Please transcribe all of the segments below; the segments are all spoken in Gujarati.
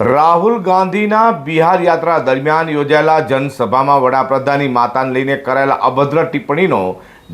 રાહુલ ગાંધીના બિહાર યાત્રા દરમિયાન યોજાયેલા જનસભામાં વડાપ્રધાનની માતાને લઈને કરાયેલા અભદ્ર ટિપ્પણીનો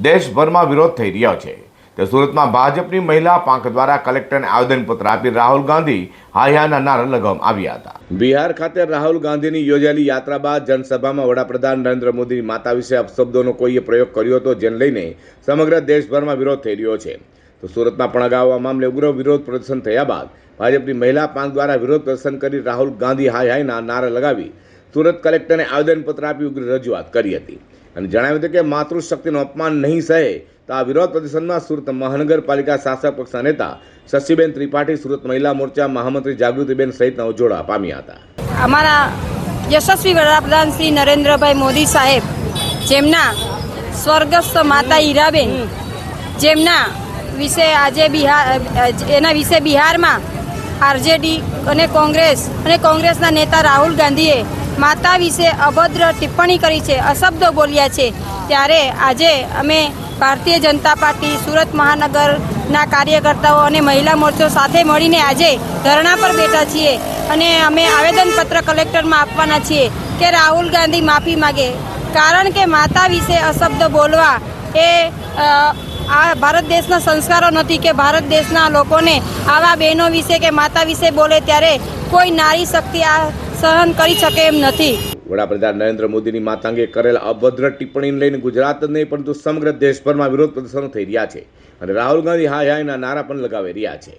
દેશભરમાં વિરોધ થઈ રહ્યો છે. તે સુરતમાં ભાજપની મહિલા પાંખ દ્વારા કલેક્ટરને આવેદનપત્ર આપી રાહુલ ગાંધી હાયાના નારા લગાવવામાં આવ્યા હતા. બિહાર ખાતે રાહુલ ગાંધીની યોજાયેલી યાત્રા બાદ જનસભામાં વડાપ્રધાન નરેન્દ્ર મોદીની માતા વિશે અપશબ્દોનો કોઈએ પ્રયોગ કર્યો હતો, જેને લઈને સમગ્ર દેશભરમાં વિરોધ થઈ રહ્યો છે. તો સુરતમાં પણ અગાઉ આ મામલે ઉગ્ર વિરોધ પ્રદર્શન થયા બાદ ભાજપની મહિલા પાંખ દ્વારા વિરોધ પ્રદર્શન કરી રાહુલ ગાંધી હાય હાયના નારા લગાવી સુરત કલેક્ટરને આવેદનપત્ર આપી ઉગ્ર રજૂઆત કરી હતી. અને જણાવ્યું હતું કે માતૃશક્તિનું અપમાન નહીં સહે તો આ વિરોધ પ્રદર્શનમાં સુરત મહાનગરપાલિકા શાસક પક્ષના નેતા શશીબેન ત્રિપાઠી, સુરત મહિલા મોરચા મહામંત્રી જાગૃતિબેન સહિતના જોડા પામ્યા હતા. અમારા યશસ્વી વડાપ્રધાન શ્રી નરેન્દ્રભાઈ મોદી સાહેબ, જેમના સ્વર્ગસ્થ માતા હીરાબેન, જેમના વિશે આજે બિહાર, એના વિશે બિહારમાં આરજેડી અને કોંગ્રેસ અને કોંગ્રેસના નેતા રાહુલ ગાંધીએ માતા વિશે અભદ્ર ટિપ્પણી કરી છે, અશબ્દો બોલ્યા છે. ત્યારે આજે અમે ભારતીય જનતા પાર્ટી, સુરત મહાનગરના કાર્યકર્તાઓ અને મહિલા મોરચો સાથે મળીને આજે ધરણા પર બેઠા છીએ અને અમે આવેદનપત્ર કલેક્ટરમાં આપવાના છીએ કે રાહુલ ગાંધી માફી માગે. કારણ કે માતા વિશે અશબ્દ બોલવા એ આ ભારત દેશના સંસ્કારો નથી કે ભારત દેશના લોકોને આવા બહેનો વિશે કે માતા વિશે બોલે ત્યારે કોઈ નારી શક્તિ આ સહન કરી શકે એમ નથી. વડાપ્રધાન નરેન્દ્ર મોદીની માતાંગે કરેલ અભદ્ર ટિપ્પણીને લઈને ગુજરાત જ નહીં, પરંતુ સમગ્ર દેશભરમાં વિરોધ પ્રદર્શનો થઈ રહ્યા છે. અને રાહુલ ગાંધી હાય હાયના નારા પણ લગાવી રહ્યા છે.